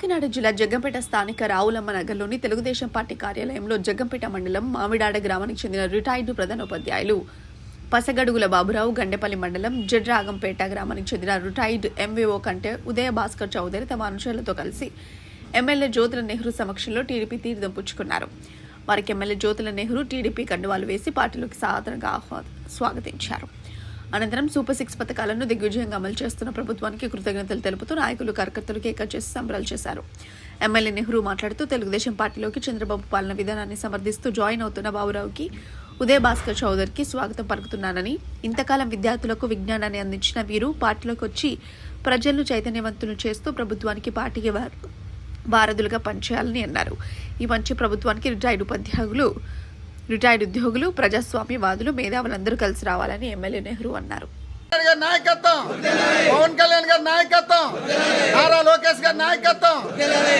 కాకినాడ జిల్లా జగ్గంపేట స్థానిక రావులమ్మ నగర్లోని తెలుగుదేశం పార్టీ కార్యాలయంలో జగ్గంపేట మండలం మామిడాడ గ్రామానికి చెందిన రిటైర్డ్ ప్రధానోపాధ్యాయులు పసగడుగుల బాబురావు గండెపల్లి మండలం జడ్రాగంపేట గ్రామానికి చెందిన రిటైర్డ్ ఎంవీఓ కంటే ఉదయ భాస్కర్ చౌదరి తమ అనుచరులతో కలిసి ఎమ్మెల్యే జ్యోతుల నెహ్రూ సమక్షంలో టీడీపీ తీర్థం పుచ్చుకున్నారు. వారికి ఎమ్మెల్యే జ్యోతుల నెహ్రూ టీడీపీ కండువాలు వేసి పార్టీలోకి సాధారణంగా ఆహ్వా స్వాగతించారు. అనంతరం సూపర్ సిక్స్ పథకాలను దిగ్విజయంగా అమలు చేస్తున్న ప్రభుత్వానికి కృతజ్ఞతలు తెలుపుతూ నాయకులు కార్యకర్తలు కేక చేసి సంబరాలు చేశారు. ఎమ్మెల్యే నెహ్రూ మాట్లాడుతూ తెలుగుదేశం పార్టీలోకి చంద్రబాబు పాలన విధానాన్ని సమర్థిస్తూ జాయిన్ అవుతున్న బాబురావుకి ఉదయ భాస్కర్ చౌదరికి స్వాగతం పలుకుతున్నానని ఇంతకాలం విద్యార్థులకు విజ్ఞానాన్ని అందించిన వీరు పార్టీలోకి వచ్చి ప్రజలను చైతన్యవంతులు చేస్తూ ప్రభుత్వానికి పార్టీకి వారు వారధులుగా పనిచేయాలని అన్నారు. ఈ మంచి ప్రభుత్వానికి రిటైర్డ్ ఉపాధ్యాయులు రిటైర్డ్ ఉద్యోగులు ప్రజాస్వామ్యవాదులు మేధావులందరూ కలిసి రావాలని ఎమ్మెల్యే నెహ్రూ అన్నారు. నాయకత్వం పవన్ కళ్యాణ్ గారి నాయకత్వం నారా లోకేష్ గారి నాయకత్వం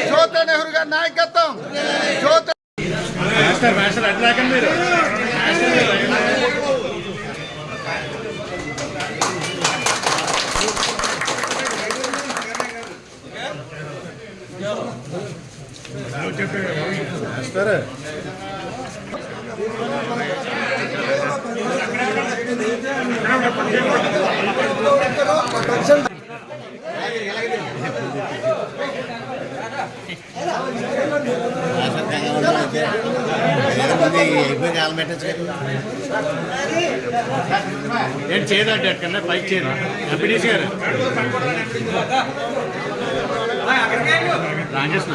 జ్యోతి నెహ్రూ గారి నాయకత్వం జ్యోతి మాస్టర్ మాస్టర్ చేయదండి మీరు అక్కడ పైకి చేయను ఎంపీడీసీ గారు. రాజేష్ణ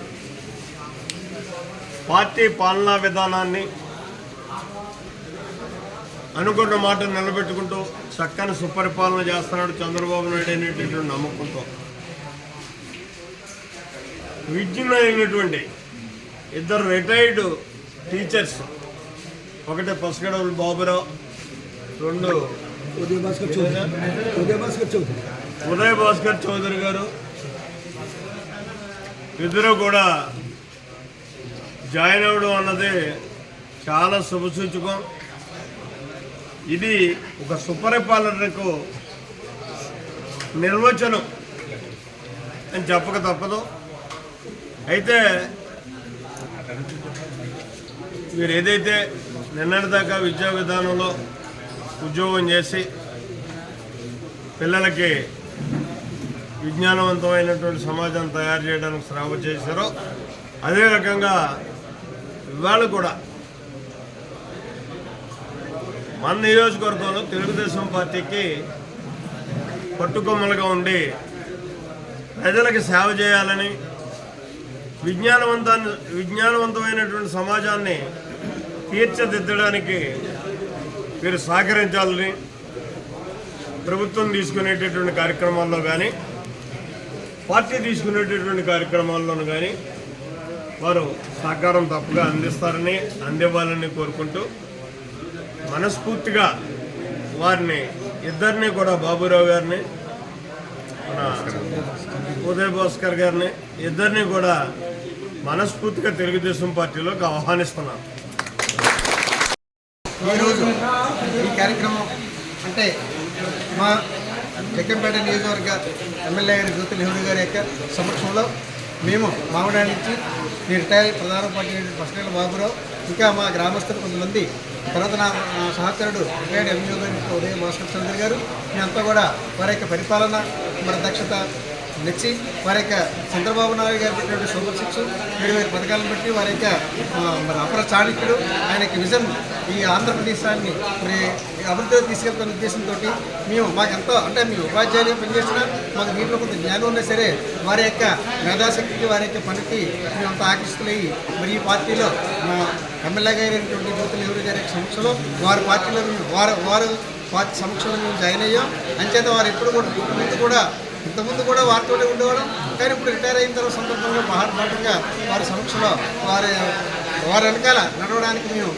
పార్టీ పాలనా విధానాన్ని అనుకున్న మాట నిలబెట్టుకుంటూ చక్కని సుపరిపాలన చేస్తున్నాడు చంద్రబాబు నాయుడు అనేటటువంటి నమ్మకంతో. విద్యున్నైనటువంటి ఇద్దరు రిటైర్డ్ టీచర్స్ ఒకటి పసగడవులు బాబురావు రెండు ఉదయ భాస్కర్ చౌదరి. ఉదయ భాస్కర్ చౌదరి. ఉదయ్ భాస్కర్ చౌదరి గారు. ఇద్దరు కూడా జాయిన్ అవ్వడం అన్నది చాలా శుభసూచకం. ఇది ఒక సుపరిపాలనకు నిర్వచనం అని చెప్పక తప్పదు. అయితే మీరు ఏదైతే నిన్నటిదాకా విద్యా విధానంలో ఉద్యోగం చేసి పిల్లలకి విజ్ఞానవంతమైనటువంటి సమాజం తయారు చేయడానికి శ్రమ చేశారో అదే రకంగా ఇవాళ కూడా మన నియోజకవర్గంలో తెలుగుదేశం పార్టీకి పట్టుకొమ్మలుగా ఉండి ప్రజలకు సేవ చేయాలని విజ్ఞానవంతాన్ని విజ్ఞానవంతమైనటువంటి సమాజాన్ని తీర్చిదిద్దడానికి మీరు సహకరించాలని ప్రభుత్వం తీసుకునేటటువంటి కార్యక్రమాల్లో కానీ పార్టీ తీసుకునేటటువంటి కార్యక్రమాల్లోనూ కానీ వారు సహకారం తప్పుగా అందిస్తారని అందివ్వాలని కోరుకుంటూ మనస్ఫూర్తిగా వారిని ఇద్దరిని కూడా బాబురావు గారిని మన ఉదయ్ భాస్కర్ గారిని ఇద్దరిని కూడా మనస్ఫూర్తిగా తెలుగుదేశం పార్టీలోకి ఆహ్వానిస్తున్నాను ఈరోజు ఈ కార్యక్రమం అంటే మా జగ్గంపేట నియోజకవర్గ ఎమ్మెల్యే గారి జ్యోతి నెహ్రూ గారి యొక్క సమక్షంలో మేము మామిడా నుంచి మీ రిటైర్ ప్రధాన పార్టీ పసనేల బాబురావు ఇంకా మా గ్రామస్తులు కొంతమంది తర్వాత నా సహచరుడు రిటైర్డ్ ఎంఈఓ ఉదయం భాస్కర్ చంద్ర గారు మేమంతా కూడా వారి యొక్క పరిపాలన మన దక్షత నచ్చి వారి యొక్క చంద్రబాబు నాయుడు గారు పెట్టినటువంటి సూపర్ సిక్స్ వేరు వేరు పథకాలను బట్టి వారి యొక్క మన అపర చాణక్యుడు ఆయన యొక్క విజన్ ఈ ఆంధ్రప్రదేశాన్ని మరి అభివృద్ధిలో తీసుకెళ్తున్న ఉద్దేశంతో మేము మాకు ఎంతో అంటే మీ ఉపాధ్యాయులు పనిచేసిన మాకు దీంట్లో కొంత జ్ఞానం ఉన్నా సరే వారి యొక్క మేధాశక్తికి వారి యొక్క పనికి మేము అంత ఆకర్షితులయ్యి మరి ఈ పార్టీలో మా ఎమ్మెల్యే గారైనటువంటి జ్యోతి నెహ్రూ గారి యొక్క సమక్షంలో వారి పార్టీలో మేము వారు వారు పార్టీ సమక్షంలో మేము జాయిన్ అయ్యాం. అంచేత వారు ఎప్పుడు కూడా ముందు కూడా ఇంతకుముందు కూడా వారితోనే ఉండేవాళ్ళం. కానీ ఇప్పుడు రిటైర్ అయిన తర్వాత సందర్భంగా మహాత్మాటంగా వారి సమక్షంలో వారి వారి వెనకాల నడవడానికి మేము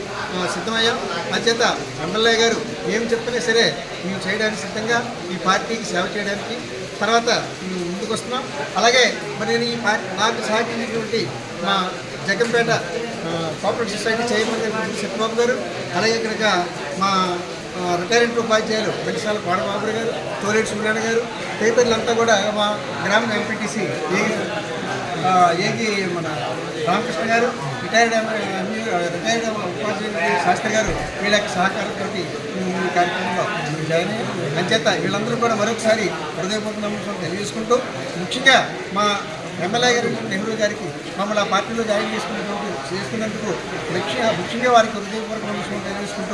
సిద్ధమయ్యాం? అంచేత ఎమ్మెల్యే గారు ఏం చెప్పినా సరే మేము చేయడానికి సిద్ధంగా ఈ పార్టీకి సేవ చేయడానికి. తర్వాత మేము ముందుకు వస్తున్నాం అలాగే మరి నేను ఈ పార్టీ నాకు సహకరించినటువంటి మా జగన్పేట కోఆపరేటివ్ సొసైటీ చైర్మన్ గారు సత్యబాబు గారు అలాగే కనుక మా రిటైర్డ్ ఉపాధ్యాయులు బెల్సాల కోడబాబు గారు తోరేటి సుబ్రహ్మణ్య గారు తదితరులంతా కూడా మా గ్రామ ఎంపీటీసీ ఏగి ఏగి మన రామకృష్ణ గారు రిటైర్డ్ రిటైర్డ్ ఉపాధ్యాయులు శాస్త్రి గారు వీళ్ళ యొక్క సహకారంతో ఈ కార్యక్రమంలో జాయిన్ అయ్యారు. అంచేత వీళ్ళందరూ కూడా మరొకసారి హృదయపూర్వక నమస్కారం తెలియజేసుకుంటూ ముఖ్యంగా మా ఎమ్మెల్యే గారు నెహ్రూ గారికి మమ్మల్ని ఆ పార్టీలో జాయిన్ చేసుకున్నటువంటి చేసుకున్నందుకు ముఖ్యంగా ముఖ్యంగా వారికి హృదయపూర్వక నమస్కారం తెలియజేసుకుంటూ